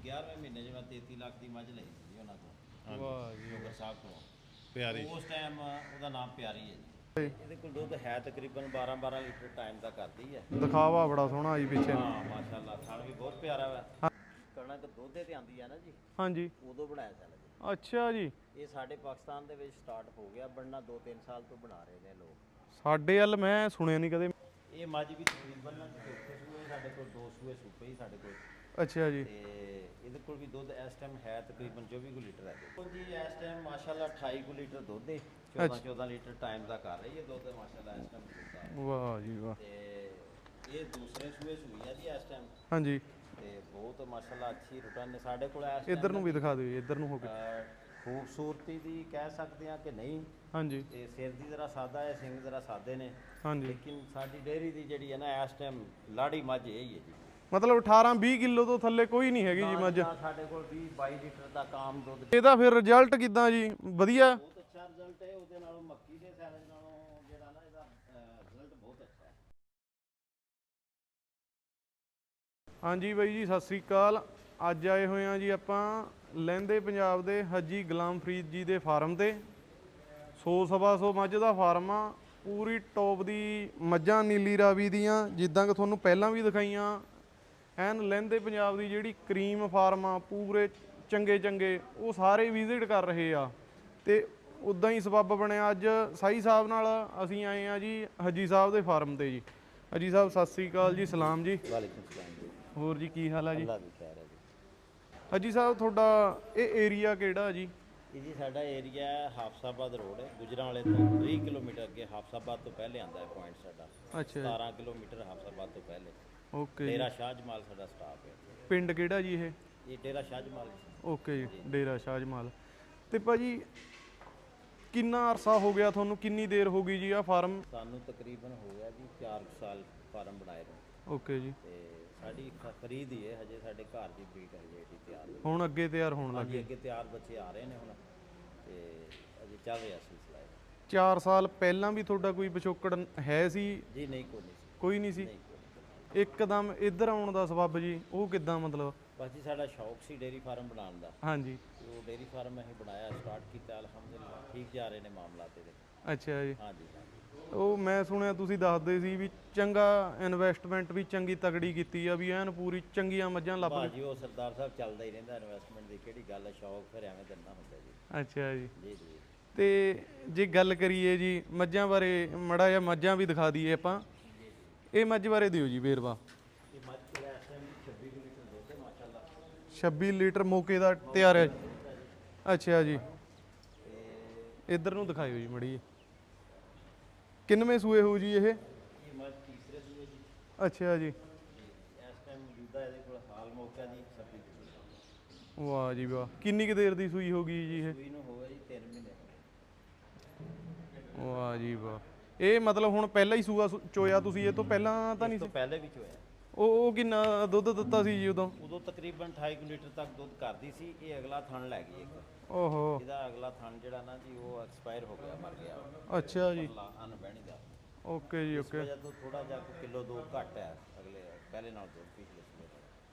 11ਵੇਂ ਮਹੀਨੇ 'ਚ ਮੈਂ 33 ਲੱਖ ਦੀ ਮੱਝ ਲਈ ਸੀ ਉਹਨਾਂ ਤੋਂ ਵਾਹ ਜੀ। ਜੋਗਰ ਸਾਹਿਬ ਤੋਂ ਪਿਆਰੀ। ਉਸ ਟਾਈਮ ਉਹਦਾ ਨਾਮ ਪਿਆਰੀ ਹੈ ਜੀ। ਇਹਦੇ ਕੋਲ ਦੁੱਧ ਹੈ ਤਕਰੀਬਨ 12 12 ਲੀਟਰ ਟਾਈਮ ਦਾ ਕਰਦੀ ਹੈ। ਦਿਖਾਵਾ ਬੜਾ ਸੋਹਣਾ ਆਈ ਪਿੱਛੇ। ਹਾਂ ਮਾਸ਼ਾਅੱਲਾ ਥਣ ਵੀ ਬਹੁਤ ਪਿਆਰਾ ਵਾ। ਕਣਕ ਦੋਧੇ ਤੇ ਆਂਦੀ ਹੈ ਨਾ ਜੀ ਹਾਂਜੀ। ਉਦੋਂ ਬਣਾਇਆ ਚੱਲ ਜੀ। ਅੱਛਾ ਜੀ। ਇਹ ਸਾਡੇ ਪਾਕਿਸਤਾਨ ਦੇ ਵਿੱਚ ਸਟਾਰਟ ਹੋ ਗਿਆ ਬਣਨਾ 2-3 ਸਾਲ ਤੋਂ ਬਣਾ ਰਹੇ ਨੇ ਲੋਕ। ਸਾਡੇ ਵੱਲ ਮੈਂ ਸੁਣਿਆ ਨਹੀਂ ਕਦੇ। ਇਹ ਮੱਝ ਵੀ ਤਕਰੀਬਨ ਨਾ ਚੌਥੇ ਸੂਏ ਸਾਡੇ ਕੋਲ ਦੋ ਸੂਏ ਸੁੱਪੇ ਹੀ ਸਾਡੇ ਕੋਲ। ਅੱਛਾ ਜੀ। ਤੇ ਇਹਦੇ ਕੋਲ ਵੀ ਦੁੱਧ ਇਸ ਟਾਈਮ ਹੈ ਤਕਰੀਬਨ 24 ਕੁ ਲੀਟਰ ਹੈ। ਕੋਲ ਜੀ ਇਸ ਟਾਈਮ ਮਾਸ਼ਾਅੱਲਾ 28 ਕੁ ਲੀਟਰ ਦੁੱਧ ਹੈ 14 14 ਲੀਟਰ ਟਾਈਮ ਦਾ ਕਰ ਰਹੀ ਹੈ ਦੁੱਧ ਮਾਸ਼ਾਅੱਲਾ ਇਸ ਟਾਈਮ ਦੁੱਧ ਵਾਹ ਜੀ ਵਾਹ। ਤੇ ਇਹ ਦੂਸਰੇ ਸੂਏ ਸੂਈ ਹੈ ਜੀ ਇਸ ਟਾਈਮ ਹਾਂਜੀ। ਤੇ ਬਹੁਤ ਮਾਸ਼ਾਅੱਲਾ ਅੱਛੀ ਰਿਟਰਨ ਨੇ ਸਾਡੇ ਕੋਲ ਇਸ ਇੱਧਰ ਨੂੰ ਵੀ ਦਿਖਾ ਦਿਓ ਇੱਧਰ ਨੂੰ ਹੋ ਕੇ। ਖੂਬਸੂਰਤੀ ਦੀ ਕਹਿ ਸਕਦੇ ਆ ਕਿ ਨਹੀਂ। ਹਾਂਜੀ। ਤੇ ਸਿਰ ਦੀ ਜ਼ਰਾ ਸਾਦਾ ਹੈ ਸਿੰਘ ਜ਼ਰਾ ਸਾਦੇ ਨੇ। ਹਾਂਜੀ। ਲੇਕਿਨ ਸਾਡੀ ਡੇਅਰੀ ਦੀ ਜਿਹੜੀ ਹੈ ਨਾ ਇਸ ਟਾਈਮ ਲਾੜੀ ਮੱਝ ਇਹ ਹੀ ਹੈ ਜੀ। ਮਤਲਬ 18 20 ਕਿਲੋ ਤੋਂ ਥੱਲੇ ਕੋਈ ਨਹੀਂ ਹੈਗੀ ਜੀ ਮੱਝ। ਸਾਡੇ ਕੋਲ 20 22 ਲੀਟਰ ਦਾ ਕਾਮ ਦੁੱਧ ਇਹਦਾ ਫਿਰ ਰਿਜ਼ਲਟ ਕਿਦਾਂ ਜੀ? ਵਧੀਆ? ਬਹੁਤ ਅੱਛਾ ਰਿਜ਼ਲਟ ਹੈ ਉਹਦੇ ਨਾਲੋਂ ਮੱਕੀ ਦੇ ਸੈਲਜ ਨਾਲੋਂ ਜਿਹੜਾ ਨਾ ਇਹਦਾ ਰਿਜ਼ਲਟ ਬਹੁਤ ਅੱਛਾ ਹੈ। ਹਾਂਜੀ ਬਾਈ ਜੀ ਸਤਿ ਸ੍ਰੀ ਅਕਾਲ। ਅੱਜ ਆਏ ਹੋਏ ਆ ਜੀ ਆਪਾਂ ਲਹਿੰਦੇ ਪੰਜਾਬ ਦੇ ਹਾਜੀ ਗੁਲਾਮ ਫਰੀਦ ਜੀ ਦੇ ਫਾਰਮ ਤੇ। 100 ਸਵਾ ਸੌ ਮੱਝ ਦਾ ਫਾਰਮ ਆ ਪੂਰੀ ਟੌਪ ਦੀ ਮੱਝਾਂ ਨੀਲੀ ਰਾਵੀ ਦੀਆਂ ਜਿੱਦਾਂ ਕਿ ਤੁਹਾਨੂੰ ਪਹਿਲਾਂ ਵੀ ਦਿਖਾਈਆਂ। ਐਨ ਲਹਿੰਦੇ ਪੰਜਾਬ ਦੀ ਜਿਹੜੀ ਕਰੀਮ ਫਾਰਮ ਆ ਪੂਰੇ ਚੰਗੇ ਚੰਗੇ ਉਹ ਸਾਰੇ ਵਿਜ਼ਿਟ ਕਰ ਰਹੇ ਆ। ਤੇ ਉਦਾਂ ਹੀ ਸਬੱਬ ਬਣਿਆ ਅੱਜ ਸਾਈ ਸਾਹਿਬ ਨਾਲ ਅਸੀਂ ਆਏ ਆ ਜੀ ਹਾਜੀ ਸਾਹਿਬ ਦੇ ਫਾਰਮ ਤੇ ਜੀ। ਹਾਜੀ ਸਾਹਿਬ ਸਤਿ ਸ੍ਰੀ ਅਕਾਲ ਜੀ ਸਲਾਮ ਜੀ। ਵਾਲੇਕੁਮ ਸਲਾਮ ਜੀ। ਹੋਰ ਜੀ ਕੀ ਹਾਲ ਆ ਜੀ? ਅੱਲਾ ਦੀ ਖੈਰ ਹੈ ਜੀ। ਹਾਜੀ ਸਾਹਿਬ ਤੁਹਾਡਾ ਇਹ ਏਰੀਆ ਕਿਹੜਾ ਜੀ? ਇਹ ਜੀ ਸਾਡਾ ਏਰੀਆ ਹਾਫਸਾਬਾਦ ਰੋਡ ਹੈ ਗੁਜਰਾਂਵਾਲੇ ਤੋਂ 20 ਕਿਲੋਮੀਟਰ ਅੱਗੇ ਹਾਫਸਾਬਾਦ ਤੋਂ ਪਹਿਲੇ ਆਂਦਾ ਹੈ ਪੁਆਇੰਟ ਸਾਡਾ। ਅੱਛਾ ਜੀ। 17 ਕਿਲੋਮੀਟਰ ਹਾਫਸਾਬਾਦ ਤੋਂ ਪਹਿਲੇ। ਓਕੇ ਜੀ ਡੇਰਾ ਸ਼ਾਹ ਜਮਾਲ ਸਾਡਾ ਸਟਾਫ ਹੈ ਪਿੰਡ ਕਿਹੜਾ ਜੀ ਇਹ? ਇਹ ਡੇਰਾ ਸ਼ਾਹ ਜਮਾਲ ਜੀ। ਓਕੇ ਜੀ ਡੇਰਾ ਸ਼ਾਹਜਮਾਲ। ਤੇ ਭਾਜੀ ਕਿੰਨਾ ਅਰਸਾ ਹੋ ਗਿਆ ਤੁਹਾਨੂੰ? ਕਿੰਨੀ ਦੇਰ ਹੋ ਗਈ ਜੀ ਆ ਫਾਰਮ? ਸਾਨੂੰ ਤਕਰੀਬਨ ਹੋ ਗਿਆ ਜੀ 4 ਸਾਲ ਫਾਰਮ ਬਣਾਏ ਨੂੰ। ਓਕੇ ਜੀ। ਤੇ ਸਾਡੀ ਖ- ਖਰੀਦ ਹੀ ਹੈ ਹਜੇ ਸਾਡੇ ਘਰ ਦੀ ਬਰੀਡ ਹੈ ਜਿਹੜੀ ਤਿਆਰ ਹੋਈ। ਹੁਣ ਅੱਗੇ ਤਿਆਰ ਹੋਣ ਲੱਗ ਹਾਂਜੀ ਅੱਗੇ ਤਿਆਰ ਬੱਚੇ ਆ ਰਹੇ ਨੇ ਹੁਣ। ਤੇ ਅਜੇ ਚੱਲ ਰਿਹਾ ਸਿਲਸਿਲਾ ਇਹਦਾ। 4 ਸਾਲ ਪਹਿਲਾਂ ਵੀ ਤੁਹਾਡਾ ਕੋਈ ਪਿਛੋਕੜ ਹੈ ਸੀ? ਜੀ ਨਹੀਂ ਕੋਈ ਨਹੀਂ ਸੀ। ਕੋਈ ਨਹੀਂ ਸੀ? ਨਹੀਂ। ਇੱਕਦਮ ਇੱਧਰ ਆਉਣ ਦਾ ਸਬੱਬ ਜੀ ਉਹ ਕਿੱਦਾਂ ਮਤਲਬ? ਜੀ ਸਾਡਾ ਸ਼ੌਕ ਸੀ ਡੇਰੀ ਫਾਰਮ ਬਣਾਉਣ ਦਾ। ਹਾਂਜੀ। ਤੇ ਉਹ ਡੇਰੀ ਫਾਰਮ ਅਸੀਂ ਬਣਾਇਆ ਸਟਾਰਟ ਕੀਤਾ ਅਲਹਮਦੁਲਿਲਾ ਠੀਕ ਜਾ ਰਹੇ ਨੇ ਮਾਮਲਾਤ ਇਹਦੇ ਅੱਛਾ ਜੀ। ਹਾਂਜੀ ਹਾਂਜੀ। ਉਹ ਮੈਂ ਸੁਣਿਆ ਤੁਸੀਂ ਦੱਸਦੇ ਸੀ ਵੀ ਚੰਗਾ ਇਨਵੈਸਟਮੈਂਟ ਵੀ ਚੰਗੀ ਤਗੜੀ ਕੀਤੀ ਆ ਵੀ ਐਨ ਪੂਰੀ ਚੰਗੀਆਂ ਮੱਝਾਂ ਲੱਭ ਬਾਜੀ ਉਹ ਸਰਦਾਰ ਸਾਹਿਬ ਚੱਲਦਾ ਹੀ ਰਹਿੰਦਾ ਇਨਵੈਸਟਮੈਂਟ ਦੀ ਕਿਹੜੀ ਗੱਲ ਹੈ ਸ਼ੌਕ ਫਿਰ ਐਵੇਂ ਦਿੰਦਾ ਹੁੰਦਾ ਜੀ। ਅੱਛਾ ਜੀ। ਜੀ ਜੀ। ਤੇ ਜੇ ਗੱਲ ਕਰੀਏ ਜੀ ਮੱਝਾਂ ਬਾਰੇ ਮੜਾ ਜਾਂ ਮੱਝਾਂ ਵੀ ਦਿਖਾ ਦਈਏ ਆਪਾਂ। ਇਹ ਮੱਝ ਬਾਰੇ ਦਿਓ ਜੀ ਵੇਰਵਾ। ਇਹ ਮੱਝ ਕੋਲ ਇਸ ਟਾਈਮ 26 ਕੁ ਲੀਟਰ ਦੁੱਧ ਹੈ ਮਾਸ਼ਾਅੱਲਾ 26 ਲੀਟਰ ਮੌਕੇ ਦਾ ਤਿਆਰ ਹੈ। ਅੱਛਾ ਜੀ। ਇੱਧਰ ਨੂੰ ਦਿਖਾਇਓ ਜੀ ਮੜੀ ਕਿੰਨਵੇਂ ਸੂਏ ਹੋ ਜੀ ਇਹ? ਇਹ ਮੱਝ ਤੀਸਰੇ ਸੂਏ ਜੀ ਅੱਛਾ ਜੀ। ਇਸ ਟਾਈਮ ਮੌਜੂਦਾ ਇਹਦੇ ਕੋਲ ਹਾਲ ਮੌਕਾ ਜੀ 26 ਲੀਟਰ ਵਾਹ ਜੀ ਵਾਹ। ਕਿੰਨੀ ਕੁ ਦੇਰ ਦੀ ਸੂਈ ਹੋ ਗਈ ਜੀ ਇਹ? ਸੂਈ ਨੂੰ ਹੋ ਜੀ 3 ਮਹੀਨੇ। ਵਾਹ ਜੀ ਵਾਹ। ਇਹ ਮਤਲਬ ਹੁਣ ਪਹਿਲਾਂ ਹੀ ਸੂਆ ਸੁ- ਚੋਇਆ ਤੁਸੀਂ ਇਹ ਤੋਂ ਪਹਿਲਾਂ ਤਾਂ ਨਹੀਂ ਇਸ ਤੋਂ ਪਹਿਲੇ ਵੀ ਹੋਇਆ ਉਹ ਉਹ ਕਿੰਨਾ ਦੁੱਧ ਦਿੱਤਾ ਸੀ ਜੀ ਉਦੋਂ? ਉਦੋਂ ਤਕਰੀਬਨ 28 ਕੁ ਲੀਟਰ ਤੱਕ ਦੁੱਧ ਕਰਦੀ ਸੀ ਇਹ ਅਗਲਾ ਥਣ ਲੈ ਗਈ ਇੱਕ। ਓਹੋ। ਇਹਦਾ ਅਗਲਾ ਥਣ ਜਿਹੜਾ ਨਾ ਜੀ ਉਹ ਐਕਸਪਾਇਰ ਹੋ ਗਿਆ ਮਰ ਗਿਆ। ਅੱਛਾ ਜੀ। ਲਾ ਅਨਬਹਿਣੀ ਦਾ ਓਕੇ ਜੀ ਓਕੇ। ਵਜ੍ਹਾ ਤੋਂ ਥੋੜਾ ਜਿਹਾ ਕੋਈ ਕਿਲੋ ਦੋ ਘੱਟ ਹੈ ਅਗਲੇ ਪਹਿਲੇ ਨਾਲ ਦੁੱਧ ਪਿਛਲੇ ਸੂਏ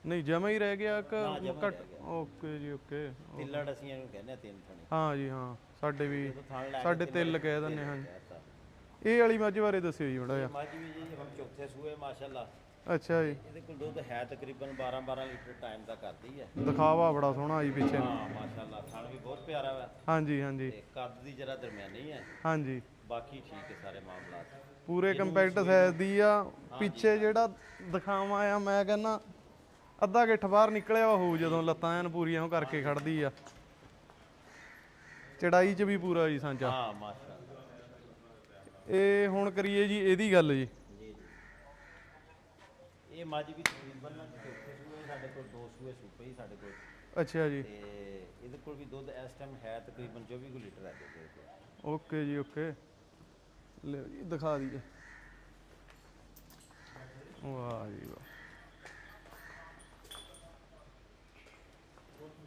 ਨਹੀਂ ਜਮਾ ਹੀ ਰਹਿ ਗਿਆ ਕਿ ਨਾ, ਜਮਾਂ ਹੀ ਘੱਟ ਰਹਿ ਗਿਆ। ਓਕੇ ਜੀ ਓਕੇ। ਤਿੱਲੜ ਅਸੀਂ ਇਹਨੂੰ ਕਹਿੰਦੇ ਆ ਤਿੰਨ ਥਣੀ। ਹਾਂ ਜੀ ਹਾਂ। ਸਾਡੇ ਵੀ ਜਦੋਂ ਥਣ ਲੈ ਕੇ ਸਾਡੇ ਤਿਲ ਕਹਿ ਦਿੰਦੇ ਹਾਂ। ਕਹਿਤਾ। ਇਹ ਵਾਲੀ ਮੱਝ ਬਾਰੇ ਦੱਸਿਓ ਜੀ ਮੜਾ ਇਹ ਮੱਝ ਵੀ ਜੀ ਹੁਣ ਚੌਥੇ ਸੂਏ ਮਾਸ਼ਾਅੱਲਾ। ਅੱਛਾ ਜੀ। ਇਹਦੇ ਕੋਲ ਦੁੱਧ ਹੈ ਤਕਰੀਬਨ 12 12 ਲੀਟਰ ਟਾਈਮ ਦਾ ਕਰਦੀ ਹੈ। ਦਿਖਾਵਾ ਬੜਾ ਸੋਹਣਾ ਆਈ ਪਿੱਛੇ। ਹਾਂ ਮਾਸ਼ਾਅੱਲਾ ਥਣ ਵੀ ਬਹੁਤ ਪਿਆਰਾ ਵਾ। ਹਾਂਜੀ ਹਾਂਜੀ। ਤੇ ਕੱਦ ਦੀ ਜਰਾ ਦਰਮਿਆਨੀ ਹੈ। ਹਾਂਜੀ। ਬਾਕੀ ਠੀਕ ਹੈ ਸਾਰੇ ਮਾਮਲਾਤ ਪੂਰੇ ਕੰਪੈਕਟ ਸਾਈਜ਼ ਦੀ ਆ। ਪਿੱਛੇ ਜਿਹੜਾ ਦਿਖਾਵਾ ਆ ਮੈਂ ਕਹਿੰਦਾ ਅੱਧਾ ਗਿੱਠ ਬਾਹਰ ਨਿਕਲਿਆ ਹੋਊ ਜਦੋਂ ਲੱਤਾਂ ਐਨ ਪੂਰੀਆਂ ਕਰਕੇ ਖੜਦੀ ਆ। ਚੜਾਈ 'ਚ ਵੀ ਪੂਰਾ ਜੀ ਸਾਂਚਾ ਹਾਂ ਮਾਸ਼ਾਅੱਲਾ। ਇਹ ਹੁਣ ਕਰੀਏ ਜੀ ਇਹਦੀ ਗੱਲ ਜੀ। ਜੀ ਜੀ। ਇਹ ਮੱਝ ਵੀ ਤਕਰੀਬਨ ਨਾ ਚੌਥੇ ਸੂਏ ਸਾਡੇ ਕੋਲ ਦੋ ਸੂਏ ਸੁੱਪੇ ਹੀ ਸਾਡੇ ਕੋਲ। ਅੱਛਾ ਜੀ। ਤੇ ਇਹਦੇ ਕੋਲ ਵੀ ਦੁੱਧ ਇਸ ਟਾਈਮ ਹੈ ਤਕਰੀਬਨ 24 ਕੁ ਲੀਟਰ ਹੈ ਦੁੱਧ ਇਹਦੇ ਕੋਲ। ਓਕੇ ਜੀ ਓਕੇ। ਲਓ ਜੀ ਦਿਖਾ ਦਈਏ। ਵਾਹ ਜੀ ਵਾਹ।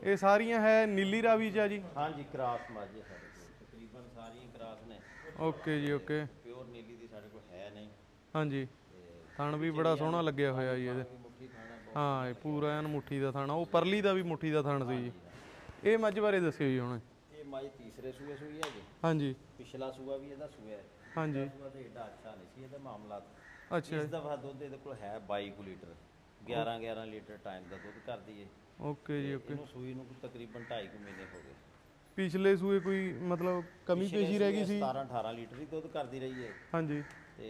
ਇਹ ਸਾਰੀਆਂ ਹੈ ਨੀਲੀ ਰਾਵੀ ਚ ਆ ਜੀ? ਹਾਂਜੀ ਕ੍ਰਾਸ ਮੱਝ ਹੈ ਸਾਡੇ ਕੋਲ। ਤਕਰੀਬਨ ਸਾਰੀਆਂ ਕ੍ਰਾਸ ਨੇ। ਓਕੇ ਜੀ ਓਕੇ। ਪਿਓਰ ਨੀਲੀ ਦੀ ਸਾਡੇ ਕੋਲ ਹੈ ਨਹੀਂ। ਹਾਂਜੀ। ਥਣ ਵੀ ਬੜਾ ਸੋਹਣਾ ਲੱਗਿਆ ਹੋਇਆ ਜੀ ਇਹਦੇ। ਵੀ ਹਾਂ ਇਹ ਪੂਰਾ ਐਨ ਮੁੱਠੀ ਦਾ ਥਾਣਾ। ਉਹ ਪਰਲੀ ਦਾ ਵੀ ਮੁੱਠੀ ਦਾ ਥਾਣ ਸੀ ਜੀ। ਇਹ ਮੱਝ ਬਾਰੇ ਦੱਸਿਓ ਜੀ ਹੁਣ। ਇਹ ਮੱਝ ਤੀਸਰੇ ਸੂਏ ਸੂਈ ਹੈ ਜੀ। ਹਾਂਜੀ। ਪਿਛਲਾ ਸੂਆ ਵੀ ਇਹਦਾ ਸੂਆ ਹੈ। ਹਾਂਜੀ। ਸੂਆ ਤੇ ਏਡਾ ਅੱਛਾ ਨਹੀਂ ਸੀ ਇਹਦਾ ਮਾਮਲਾ। ਅੱਛਾ। ਇਸ ਦਫਾ ਦੁੱਧ ਇਹਦੇ ਕੋਲ ਹੈ 22 ਕੁ ਲੀਟਰ। 11 11 ਲੀਟਰ ਟਾਈਮ ਦਾ ਦੁੱਧ ਕਰਦੀ ਏ ਓਕੇ ਜੀ ਓਕੇ। ਇਹਨੂੰ ਸੂਈ ਨੂੰ ਤਕਰੀਬਨ 2.5 ਕੁ ਮਹੀਨੇ ਹੋ ਗਏ। ਪਿਛਲੇ ਸੂਏ ਕੋਈ ਮਤਲਬ ਕਮੀ ਪੇਸ਼ੀ ਰਹਿ ਗਈ ਸੀ? 17 18 ਲੀਟਰ ਹੀ ਦੁੱਧ ਕਰਦੀ ਰਹੀ ਏ ਹਾਂਜੀ। ਤੇ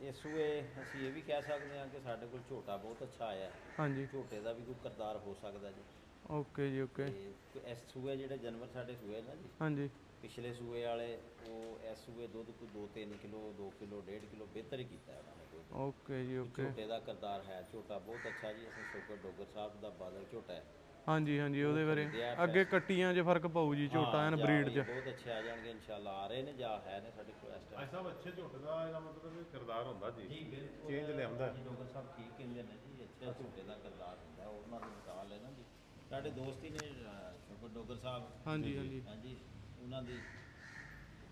ਇਸ ਸੂਏ ਅਸੀਂ ਇਹ ਵੀ ਕਹਿ ਸਕਦੇ ਹਾਂ ਕਿ ਸਾਡੇ ਕੋਲ ਝੋਟਾ ਬਹੁਤ ਅੱਛਾ ਆਇਆ। ਹੈ। ਹਾਂਜੀ। ਝੋਟੇ ਦਾ ਵੀ ਕੋਈ ਕਰਦਾਰ ਹੋ ਸਕਦਾ ਜੀ। ਓਕੇ ਜੀ ਓਕੇ। ਤੇ ਇਸ ਸੂਏ ਜਿਹੜੇ ਜਾਨਵਰ ਸਾਡੇ ਸੂਏ ਨਾ ਜੀ। ਹਾਂਜੀ। ਪਿਛਲੇ ਸੂਏ ਵਾਲੇ ਉਹ ਇਸ ਸੂਏ ਦੁੱਧ ਕੋਈ 2-3 ਕਿਲੋ 2 ਕਿਲੋ 1.5 ਕਿਲੋ ਬਿਹਤਰ ਹੀ ਕੀਤਾ ਉਹਨਾਂ ਨੇ ਦੁੱਧ। ਓਕੇ ਜੀ ਓਕੇ। ਝੋਟੇ ਦਾ ਕਰਦਾਰ ਹੈ। ਝੋਟਾ ਬਹੁਤ ਅੱਛਾ ਜੀ। ਅਸੀਂ ਸ਼ੋਕਰ ਡੋਗਰ ਸਾਹਿਬ ਦਾ ਬਾਦਲ ਝੋਟਾ ਹੈ। ਹਾਂਜੀ ਹਾਂਜੀ ਉਹਦੇ ਬਾਰੇ। ਅੱਗੇ ਕੱਟੀਆਂ 'ਚ ਫ਼ਰਕ ਪਊ ਜੀ ਝੋਟਾ ਐਨ ਬਰੀਡ 'ਚ। ਬਹੁਤ ਅੱਛੇ ਆ ਜਾਣਗੇ ਇਨਸ਼ਾਅੱਲਾ ਆ ਰਹੇ ਨੇ ਜਾਂ ਹੈ ਨੇ ਸਾਡੇ ਕੋਲ ਇਸ ਸਭ ਅੱਛੇ ਝੁੱਟ ਦਾ ਇਹਦਾ ਮਤਲਬ ਵੀ ਕਿਰਦਾਰ ਹੁੰਦਾ ਜੀ। ਜੀ ਬਿਲਕੁਲ। ਚੇਂਜ ਲਿਆਉਂਦਾ। ਜੀ ਡੋਗਰ ਸਾਹਿਬ ਠੀਕ ਕਹਿੰਦੇ ਨੇ ਜੀ ਅੱਛੇ ਝੋਟੇ ਦਾ ਕਰਦਾਰ ਹੁੰਦਾ ਉਹਨਾਂ ਦੀ ਮਿਸਾਲ ਹੈ ਨਾ ਜੀ। ਸਾਡੇ ਦੋਸਤ ਹੀ ਨੇ ਅਹ, ਸ਼ੋਕਰ ਡੋਗਰ ਸਾਹਿਬ। ਹਾਂਜੀ ਹਾਂਜੀ। ਹਾਂਜੀ ਉਹਨਾਂ ਦੀ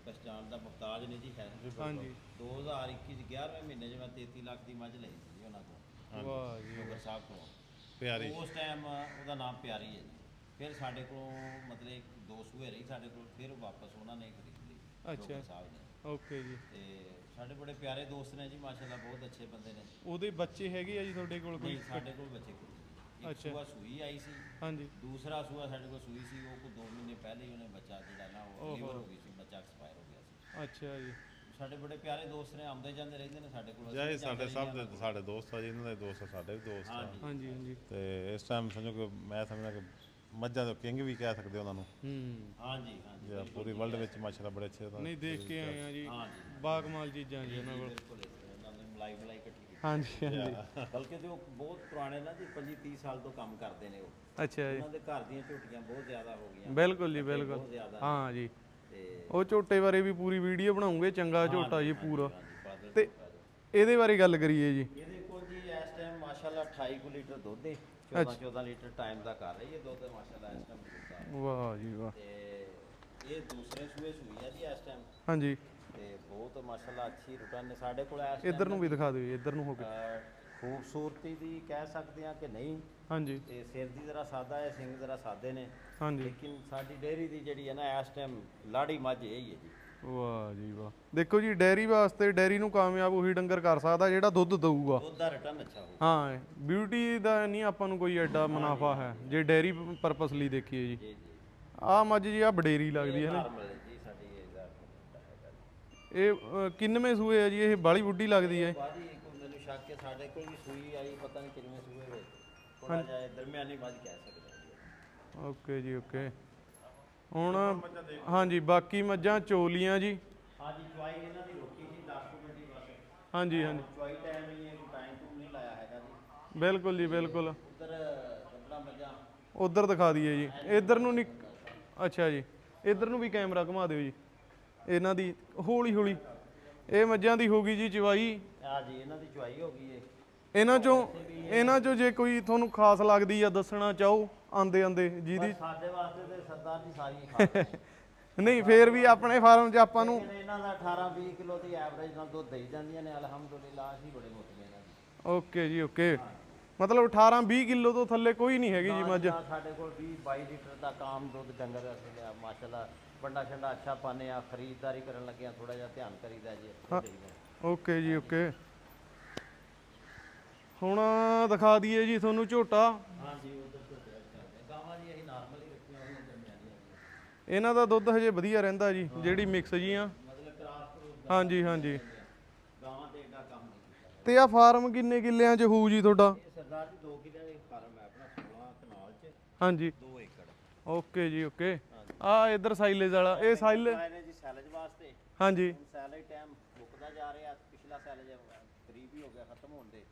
ਪਛਾਣ ਦਾ ਮੁਹਤਾਜ ਨਹੀਂ ਜੀ ਹੈ। ਹਾਂਜੀ 2021 ਚ 11ਵੇਂ ਮਹੀਨੇ 'ਚ ਮੈਂ 33 ਲੱਖ ਦੀ ਮੱਝ ਲਈ ਸੀ ਜੀ ਉਹਨਾਂ ਕੋਲ। ਵਾਹ ਜੀ। ਡੋਗਰ ਸਾਹਿਬ ਕੋਲੋਂ। ਪਿਆਰੀ। ਉਸ ਟਾਈਮ ਉਹਦਾ ਨਾਮ ਪਿਆਰੀ ਹੈ ਜੀ। ਫਿਰ ਸਾਡੇ ਕੋਲੋਂ ਮਤਲਬ ਇੱਕ ਦੋ ਸੂਏ ਰਹੀ ਸਾਡੇ ਕੋਲ ਫਿਰ ਵਾਪਸ ਉਹਨਾਂ ਨੇ ਖਰੀਦ। ਲਈ ਅੱਛਾ। ਡੋਗਰ ਸਾਹਿਬ ਨੇ ਓਕੇ ਜੀ। ਤੇ ਸਾਡੇ ਬੜੇ ਪਿਆਰੇ ਦੋਸਤ ਨੇ ਜੀ ਮਾਸ਼ਾਅੱਲਾ ਬਹੁਤ ਅੱਛੇ ਬੰਦੇ ਨੇ। ਉਹਦੇ ਬੱਚੇ ਹੈਗੇ ਆ ਜੀ ਤੁਹਾਡੇ ਕੋਲ ਕੋਈ? ਨਹੀਂ ਸਾਡੇ ਕੋਲ ਬੱਚੇ ਕੋਈ ਅੱਛਾ। ਸੂਆ ਸੂਈ ਆਈ ਸੀ। ਹਾਂਜੀ। ਦੂਸਰਾ ਸੂਆ ਸਾਡੇ ਕੋਲ ਸੂਈ ਸੀ ਉਹ ਕੋਈ 2 ਮਹੀਨੇ ਪਹਿਲੇ ਹੀ ਉਹਨੇ ਬੱਚਾ ਜਿਹੜਾ ਨਾ ਉਹ ਓਹੋ। ਲੀਵਰ ਹੋ ਗਈ ਸੀ ਬੱਚਾ ਐਕਸਪਾਇਰ ਹੋ ਗਿਆ ਸੀ। ਅੱਛਾ ਜੀ। ਸਾਡੇ ਬੜੇ ਪਿਆਰੇ ਦੋਸਤ ਨੇ ਆਉਂਦੇ ਜਾਂਦੇ ਰਹਿੰਦੇ ਨੇ ਸਾਡੇ ਕੋਲ ਜਾਈ ਅਸੀਂ ਸਾਡੇ ਸਭ। ਦੇ ਸਾਡੇ ਦੋਸਤ ਆ ਜੀ ਇਹਨਾਂ ਦੇ ਦੋਸਤ ਆ ਸਾਡੇ ਵੀ ਦੋਸਤ ਆ। ਹਾਂਜੀ। ਹਾਂਜੀ ਤੇ ਇਸ ਟਾਈਮ ਸਮਝੋ ਕਿ ਮੈਂ ਸਮਝਦਾ ਕਿ ਮੱਝਾਂ ਦੇ ਕਿੰਗ ਵੀ ਕਹਿ ਸਕਦੇ ਉਹਨਾਂ ਨੂੰ। ਹੂੰ। ਹਾਂਜੀ ਹਾਂਜੀ। ਜਿਹੜਾ ਪੂਰੀ ਵਰਲਡ ਵਿੱਚ ਮਾਸ਼ਾਅੱਲਾ ਬੜੇ ਅੱਛੇ ਤਾਂ ਨਹੀਂ ਦੇਖ ਕੇ ਆਏ ਆ ਜੀ ਹਾਂਜੀ ਬਾਗਮਾਲ ਚੀਜ਼ਾਂ ਜੀ ਉਹਨਾਂ ਕੋਲ। ਬਿਲਕੁਲ ਇਸ ਤਰ੍ਹਾਂ ਉਹਨਾਂ ਨੇ ਮਲਾਈ ਮਲਾਈ ਇਕੱਠੀ ਹਾਂਜੀ ਹਾਂਜੀ। ਬਲਕਿ ਤੇ ਉਹ ਬਹੁਤ ਪੁਰਾਣੇ ਨਾ ਜੀ 25 30 ਸਾਲ ਤੋਂ ਕੰਮ ਕਰਦੇ ਨੇ ਉਹ। ਅੱਛਾ ਜੀ। ਉਹਨਾਂ ਦੇ ਘਰ ਦੀਆਂ ਝੋਟੀਆਂ ਬਹੁਤ ਜ਼ਿਆਦਾ ਹੋ ਗਈਆਂ। ਬਿਲਕੁਲ ਜੀ ਬਹੁਤ ਬਿਲਕੁਲ। ਜ਼ਿਆਦਾ ਹਾਂ ਜੀ। ਤੇ ਉਹ ਝੋਟੇ ਬਾਰੇ ਵੀ ਪੂਰੀ ਵੀਡੀਓ ਬਣਾਉਂਗੇ ਚੰਗਾ ਝੋਟਾ ਜੀ ਪੂਰਾ। ਤੇ ਇਹਦੇ ਬਾਰੇ ਗੱਲ ਕਰੀਏ ਜੀ। ਇਹਦੇ ਕੋਲ ਜੀ ਇਸ ਟਾਈਮ ਮਾਸ਼ਾਅੱਲਾ 28 ਕੁ ਲੀਟਰ ਦੁੱਧ ਹੈ 14 14 ਲੀਟਰ ਟਾਈਮ ਦਾ ਕਰ ਰਹੀ ਹੈ ਦੁੱਧ ਮਾਸ਼ਾਅੱਲਾ ਇਸ ਟਾਈਮ ਦੁੱਧ ਵਾਹ ਜੀ ਵਾਹ। ਤੇ ਇਹ ਦੂਸਰੇ ਸੂਏ ਸੂਈ ਹੈ ਜੀ ਇਸ ਟਾਈਮ ਹਾਂਜੀ। ਤੇ ਬਹੁਤ ਮਾਸ਼ਾਅੱਲਾ ਅੱਛੀ ਰਿਟਰਨ ਨੇ ਸਾਡੇ ਕੋਲ ਇਸ ਇੱਧਰ ਨੂੰ ਵੀ ਦਿਖਾ ਦਿਓ ਇੱਧਰ ਨੂੰ ਹੋ ਕੇ। ਖੂਬਸੂਰਤੀ ਦੀ ਕਹਿ ਸਕਦੇ ਆ ਕਿ ਨਹੀਂ। ਹਾਂਜੀ। ਤੇ ਸਿਰ ਦੀ ਜ਼ਰਾ ਸਾਦਾ ਹੈ ਸਿੰਘ ਜ਼ਰਾ ਸਾਦੇ ਨੇ। ਹਾਂਜੀ। ਲੇਕਿਨ ਸਾਡੀ ਡੇਅਰੀ ਦੀ ਜਿਹੜੀ ਹੈ ਨਾ ਇਸ ਟਾਈਮ ਲਾੜੀ ਮੱਝ ਇਹ ਹੀ ਹੈ ਜੀ। ਵਾਹ ਜੀ ਵਾਹ। ਦੇਖੋ ਜੀ ਡੈਰੀ ਵਾਸਤੇ ਡੈਰੀ ਨੂੰ ਕਾਮਯਾਬ ਉਹੀ ਡੰਗਰ ਕਰ ਸਕਦਾ ਜਿਹੜਾ ਦੁੱਧ ਦਊਗਾ। ਦੁੱਧ ਦਾ ਰਿਟਰਨ ਅੱਛਾ ਹੋਊ ਹਾਂ ਬਿਊਟੀ ਦਾ ਨਹੀਂ ਆਪਾਂ ਨੂੰ ਕੋਈ ਐਡਾ ਮੁਨਾਫਾ ਹੈ ਜੇ ਡੈਰੀ ਪਰਪਸ ਲਈ ਦੇਖੀਏ ਜੀ। ਆਹ ਮੱਝ ਜੀ ਆ ਬਡੇਰੀ ਲੱਗਦੀ ਹੈ ਨਾ। ਇਹ ਕਿੰਨਵੇਂ ਸੂਏ ਆ ਜੀ ਇਹ ਬਾਲੀ ਬੁੱਢੀ ਲੱਗਦੀ ਹੈ। ਸ਼ੱਕ ਹੈ ਸਾਡੇ ਕੋਲ ਵੀ ਸੂਈ ਆਈ ਪਤਾ ਨਹੀਂ ਕਿੰਨੇ ਸੂਏ ਵੇ ਥੋੜਾ ਜਿਹਾ ਦਰਮਿਆਨੀ ਮੱਝ ਕਹਿ ਸਕਦੇ ਓਕੇ ਜੀ ਓਕੇ। ਹੁਣ ਹਾਂਜੀ ਬਾਕੀ ਮੱਝਾਂ ਚੋਲੀਆਂ ਜੀ। ਹਾਂਜੀ ਚੁਆਈ ਇਹਨਾਂ ਦੀ ਰੋਕੀ ਸੀ 10 ਮਿੰਟ ਦੀ ਬਸ। ਹਾਂਜੀ ਹਾਂਜੀ। ਚੁਆਈ ਟਾਈਮ ਹੀ ਹੈ ਟਾਈਮ ਟੂਮ ਨਹੀਂ ਲਾਇਆ ਹੈਗਾ ਜੀ। ਬਿਲਕੁਲ ਜੀ ਬਿਲਕੁਲ। ਉਧਰ ਕੱਪੜਾ ਮੱਝਾਂ। ਉਧਰ ਦਿਖਾ ਦਈਏ ਜੀ। ਇਧਰ ਨੂੰ ਨਹੀਂ ਅੱਛਾ ਜੀ। ਇਧਰ ਨੂੰ ਵੀ ਕੈਮਰਾ ਘੁਮਾ ਦਿਓ ਜੀ। ਇਹਨਾਂ ਦੀ ਹੌਲੀ ਹੌਲੀ ਇਹ ਮੱਝਾਂ ਦੀ ਹੋ ਗਈ ਜੀ ਚਵਾਈ ਆ ਜੀ ਇਹਨਾਂ ਦੀ ਚੁਆਈ ਹੋ ਗਈ ਏ। ਇਹਨਾਂ ਚੋਂ ਇਹਨਾਂ ਚੋਂ ਜੇ ਕੋਈ ਤੁਹਾਨੂੰ ਖਾਸ ਲੱਗਦੀ ਆ ਦੱਸਣਾ ਚਾਹੋ ਆਂਦੇ ਆਂਦੇ ਜਿਹਦੀ। ਬਸ ਸਾਡੇ ਵਾਸਤੇ ਤੇ ਸਰਦਾਰ ਜੀ ਸਾਰੀ ਖਾ ਨਹੀਂ ਫੇਰ ਵੀ ਆਪਣੇ ਫਾਰਮ 'ਚ ਆਪਾਂ ਨੂੰ ਲੇਕਿਨ ਇਹਨਾਂ ਦਾ 18 20 ਕਿਲੋ ਦੀ ਐਵਰੇਜ ਨਾਲ ਦੁੱਧ ਦੇਈ ਜਾਂਦੀਆਂ ਨੇ ਅਲਹਮਦੁਲਿਲਾ ਅਸੀਂ ਬੜੇ ਮੁਤਮਿਨ ਹਾਂ ਜੀ ਓਕੇ ਜੀ ਓਕੇ। ਮਤਲਬ 18 20 ਕਿਲੋ ਤੋਂ ਥੱਲੇ ਕੋਈ ਨਹੀਂ ਹੈਗੀ ਜੀ ਮੱਝ। ਸਾਡੇ ਕੋਲ 20 22 ਲੀਟਰ ਦਾ ਕਾਮ ਦੁੱਧ ਡੰਗਰ ਅਸੀਂ ਲਿਆ ਮਾਸ਼ਾਅੱਲਾ ਬੰਡਾ ਛੰਡਾ ਅੱਛਾ ਪਾਨੇ ਆ ਖਰੀਦਦਾਰੀ ਕਰਨ ਲੱਗਿਆ ਥੋੜਾ ਜਿਹਾ ਧਿਆਨ ਕਰੀਦਾ ਜੀ। ਓਕੇ ਜੀ ਓਕੇ। ਹੁਣ ਦਿਖਾ ਦਈਏ ਜੀ ਤੁਹਾਨੂੰ ਝੋਟਾ। ਹਾਂਜੀ ਉਧਰ ਤੋਂ ਚੱਲਦੇ ਹਾਂ। ਗਾਵਾਂ ਜੀ ਅਸੀਂ ਨਾਰਮਲ ਹੀ ਰੱਖੀਆਂ ਹੋਈਆਂ ਜੰਮੀਆਂ ਦੀਆਂ ਇਹਨਾਂ ਦਾ ਦੁੱਧ ਹਜੇ ਵਧੀਆ ਰਹਿੰਦਾ ਜੀ ਜਿਹੜੀ ਮਿਕਸ ਮਤਲਬ ਕ੍ਰਾਸ ਕਰੂਸ ਹਾਂਜੀ ਹਾਂਜੀ। ਗਾਵਾਂ ਤੇ ਏਡਾ ਕੰਮ ਨਹੀਂ ਕੀਤਾ। ਤੇ ਆ ਫਾਰਮ ਕਿੰਨੇ ਕਿੱਲਿਆਂ 'ਚ ਹੋਊ ਜੀ ਤੁਹਾਡਾ? ਸਰਦਾਰ ਜੀ 2 ਕਿੱਲੇ ਦੇ ਫਾਰਮ ਹੈ ਆਪਣਾ 16 ਕਨਾਲ ਚ ਹਾਂਜੀ। 2 ਏਕੜ। ਓਕੇ ਜੀ ਓਕੇ। ਆ ਇਧਰ ਸਾਈਲੇਜ ਵਾਲਾ ਇਹ ਸਾਈਲ ਆਏ ਨੇ ਜੀ ਸੈਲਜ ਵਾਸਤੇ। ਹਾਂਜੀ। ਸੈਲਜ ਟਾਈਮ ਮੁੱਕਦਾ ਜਾ ਰਿਹਾ ਪਿਛਲਾ ਸੈਲਜ ਕਰੀਬ ਹੀ ਹੋ ਗਿਆ ਖਤਮ ਹੋਣ ਦੇ।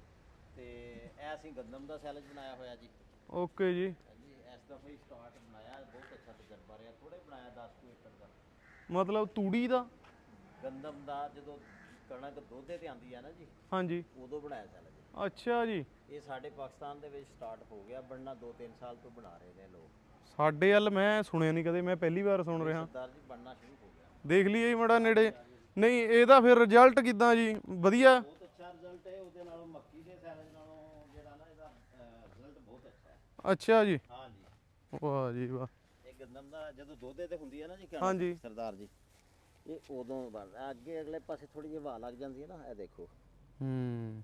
ਤੇ ਇਹ ਅਸੀਂ ਗੰਦਮ ਦਾ ਸੈਲਜ ਬਣਾਇਆ ਹੋਇਆ ਜੀ। ਓਕੇ ਜੀ। ਹਾਂਜੀ ਇਸ ਦਫੇ ਹੀ ਸਟਾਰਟ ਬਣਾਇਆ ਬਹੁਤ ਅੱਛਾ ਤਜਰਬਾ ਰਿਹਾ ਥੋੜੇ ਬਣਾਇਆ 10 ਕੁ ਏਕੜ ਦਾ। ਮਤਲਬ ਤੂੜੀ ਦਾ? ਗੰਦਮ ਦਾ ਜਦੋਂ ਕਣਕ ਦੋਧੇ ਤੇ ਆਂਦੀ ਆ ਨਾ ਜੀ ਹਾਂਜੀ। ਉਦੋਂ ਬਣਾਇਆ ਸੈਲਜ ਅੱਛਾ ਜੀ। ਇਹ ਸਾਡੇ ਪਾਕਿਸਤਾਨ ਦੇ ਵਿੱਚ ਸਟਾਰਟ ਹੋ ਗਿਆ ਬਣਨਾ 2-3 ਸਾਲ ਤੋਂ ਬਣਾ ਰਹੇ ਨੇ ਲੋਕ। ਸਾਡੇ ਵੱਲ ਮੈਂ ਸੁਣਿਆ ਨਹੀਂ ਕਦੇ ਮੈਂ ਪਹਿਲੀ ਵਾਰ ਸੁਣ ਰਿਹਾ। ਸਰਦਾਰ ਜੀ ਬਣਨਾ ਸ਼ੁਰੂ ਹੋ ਗਿਆ। ਦੇਖ ਲਈਏ ਜੀ ਮੜਾ ਨੇੜੇ। ਨਹੀਂ ਇਹਦਾ ਫਿਰ ਰਿਜ਼ਲਟ ਕਿਦਾਂ ਜੀ? ਵਧੀਆ? ਬਹੁਤ ਅੱਛਾ ਰਿਜ਼ਲਟ ਹੈ ਉਹਦੇ ਨਾਲੋਂ ਮੱਕੀ ਦੇ ਸੈਲਜ ਨਾਲੋਂ ਜਿਹੜਾ ਨਾ ਇਹਦਾ ਅੱਛਾ ਜੀ ਹਾਂ ਜੀ। ਵਾਹ ਜੀ ਵਾਹ। ਇਹ ਗੰਦਮ ਦਾ ਜਦੋਂ ਦੋਧੇ ਤੇ ਹੁੰਦੀ ਹੈ ਨਾ ਜੀ ਕਿਆ ਹਾਂਜੀ। ਸਰਦਾਰ ਜੀ। ਇਹ ਉਦੋਂ ਬਣਦਾ ਅੱਗੇ ਅਗਲੇ ਪਾਸੇ ਥੋੜੀ ਜਿਹੀ ਹਵਾ ਲੱਗ ਜਾਂਦੀ ਹੈ ਨਾ ਇਹ ਦੇਖੋ। ਹੂੰ।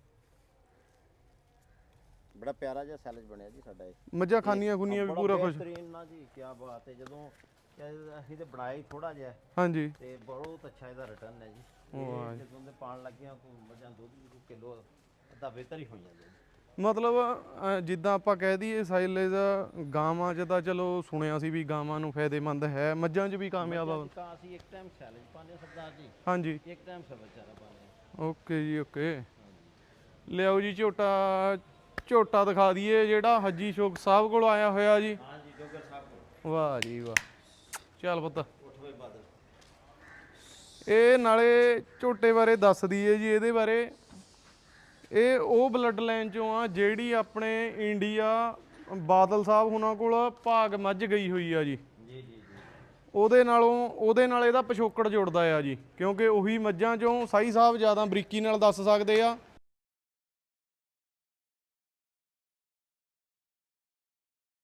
ਬੜਾ ਪਿਆਰਾ ਜਿਹਾ ਸੈਲਜ ਬਣਿਆ ਜੀ ਸਾਡਾ ਇਹ। ਮੱਝਾਂ ਖਾਨੀਆਂ ਖੁਨੀਆਂ ਵੀ ਬੜਾ ਪੂਰਾ ਖੁਸ਼। ਬਿਹਤਰੀਨ ਨਾ ਜੀ ਕੀ ਬਾਤ ਹੈ ਜਦੋਂ ਅਸੀਂ ਤੇ ਬਣਾਇਆ ਹੀ ਥੋੜਾ ਜਿਹਾ। ਹੈ ਹਾਂਜੀ। ਤੇ ਬਹੁਤ ਅੱਛਾ ਇਹਦਾ ਰਿਟਰਨ ਹੈ ਜੀ। ਇਹ ਜਦੋਂ ਦੇ ਪਾਣ ਲੱਗਿਆ ਕੋ ਮੱਝਾਂ ਦੁੱਧ ਵੀ ਕਿਲੋ ਅੱਧਾ ਬਿਹਤਰ ਹੀ ਹੋਈਆਂ ਜੀ। ਮਤਲਬ ਅ, ਜਿੱਦਾਂ ਆਪਾਂ ਕਹਿ ਦਈਏ ਸਾਈਲੇਜ ਗਾਵਾਂ 'ਚ ਤਾਂ ਚਲੋ ਸੁਣਿਆ ਸੀ ਵੀ ਗਾਵਾਂ ਨੂੰ ਫਾਇਦੇਮੰਦ ਹੈ ਮੱਝਾਂ 'ਚ ਵੀ ਕਾਮਯਾਬ ਆ। ਤਾਂ ਅਸੀਂ ਇੱਕ ਟਾਈਮ ਸੈਲਜ ਪਾਉਂਦੇ ਹਾਂ ਸਰਦਾਰ ਜੀ। ਹਾਂਜੀ। ਇੱਕ ਟਾਈਮ ਸਬਜ਼ੀ ਪਾਉਂਦੇ ਹਾਂ। ਓਕੇ ਜੀ ਓਕੇ। ਲਿਆਓ ਜੀ ਝੋਟਾ ਝੋਟਾ ਦਿਖਾ ਦਈਏ ਜਿਹੜਾ ਹੱਜੀ ਸ਼ੋਕ ਸਾਹਿਬ ਕੋਲ ਆਇਆ ਹੋਇਆ ਜੀ। ਹਾਂ ਜੀ ਜੋਗਰ ਸਾਹਿਬ ਕੋਲ। ਵਾਹ ਜੀ ਵਾਹ। ਚੱਲ ਪੁੱਤ। ਇਹ ਨਾਲੇ ਝੋਟੇ ਬਾਰੇ ਦੱਸ ਦਈਏ ਜੀ ਇਹਦੇ ਬਾਰੇ। ਇਹ ਉਹ ਬਲੱਡ ਲਾਈਨ ਚੋਂ ਆ ਜਿਹੜੀ ਆਪਣੇ ਇੰਡੀਆ ਬਾਦਲ ਸਾਹਿਬ ਹੁਣਾਂ ਕੋਲ ਭਾਗ ਮੱਝ ਗਈ ਹੋਈ ਆ ਜੀ। ਜੀ ਜੀ ਜੀ। ਉਹਦੇ ਨਾਲੋਂ ਉਹਦੇ ਨਾਲ ਇਹਦਾ ਪਿਛੋਕੜ ਜੁੜਦਾ ਆ ਜੀ ਕਿਉਂਕਿ ਉਹੀ ਮੱਝਾਂ ਚੋਂ ਸਾਈ ਸਾਹਿਬ ਜ਼ਿਆਦਾ ਬਰੀਕੀ ਨਾਲ ਦੱਸ ਸਕਦੇ ਆ।